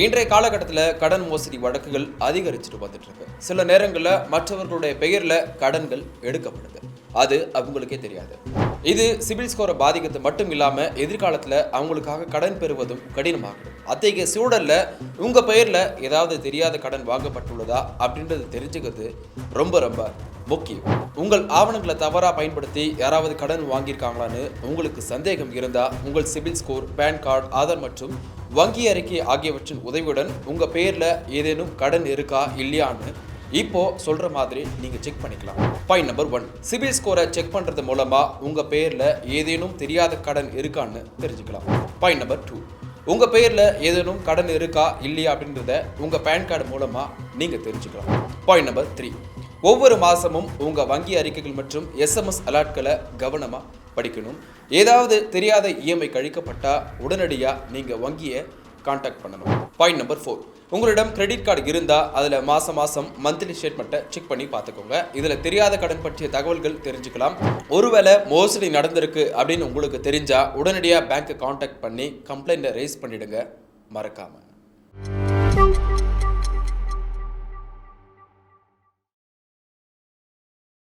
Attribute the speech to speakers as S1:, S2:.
S1: இன்றைய காலகட்டத்தில் கடன் மோசடி வழக்குகள் அதிகரிச்சுட்டு வந்துட்டு இருக்கு சில நேரங்களில் மற்றவர்களுடைய பெயரில் கடன்கள் எடுக்கப்படுது. அது அவங்களுக்கே தெரியாது. இது சிபில் ஸ்கோரை பாதிக்கிறது மட்டும் இல்லாமல் எதிர்காலத்தில் அவங்களுக்காக கடன் பெறுவதும் கடினமாகும் அத்தகைய சூழலில் உங்கள் பெயரில் ஏதாவது தெரியாத கடன் வாங்கப்பட்டுள்ளதா அப்படின்றது தெரிஞ்சுக்கிறது ரொம்ப ரொம்ப முக்கியம். உங்கள் ஆவணங்களை தவறாக பயன்படுத்தி யாராவது கடன் வாங்கியிருக்காங்களான்னு உங்களுக்கு சந்தேகம் இருந்தால் உங்கள் CIBIL score PAN card Aadhaar மற்றும் வங்கி அறிக்கை ஆகியவற்றின் உதவியுடன் உங்கள் பேரில் ஏதேனும் கடன் இருக்கா இல்லையான்னு இப்போ சொல்ற மாதிரி நீங்க செக் பண்ணிக்கலாம். பாயிண்ட் நம்பர் ஒன் சிபில் ஸ்கோரை செக் பண்றது மூலமா உங்க பேர்ல ஏதேனும் தெரியாத கடன் இருக்கான்னு தெரிஞ்சுக்கலாம். பாயிண்ட் நம்பர் டூ உங்க பேர்ல ஏதேனும் கடன் இருக்கா இல்லையா அப்படின்றத உங்க பேன் கார்டு மூலமா நீங்க தெரிஞ்சுக்கலாம். பாயிண்ட் நம்பர் த்ரீ ஒவ்வொரு மாசமும் உங்க வங்கி அறிக்கைகள் மற்றும் எஸ்எம்எஸ் அலர்ட்களை கவனமா படிக்கணும். ஏதாவது தெரியாத இஎம்ஐ கழிக்கப்பட்டால் உடனடியாக நீங்கள் வங்கியை காண்டாக்ட் பண்ணணும். பாயிண்ட் நம்பர் ஃபோர் உங்களிடம் கிரெடிட் கார்டு இருந்தால் அதில் மாதம் மாதம் மந்த்லி ஸ்டேட்மெண்ட்டை செக் பண்ணி பார்த்துக்கோங்க. இதில் தெரியாத கடன் பற்றிய தகவல்கள் தெரிஞ்சுக்கலாம். ஒருவேளை மோசடி நடந்திருக்கு அப்படின்னு உங்களுக்கு தெரிஞ்சால் உடனடியாக பேங்க்கை காண்டாக்ட் பண்ணி கம்ப்ளைண்ட்டை ரைஸ் பண்ணிவிடுங்க மறக்காமல்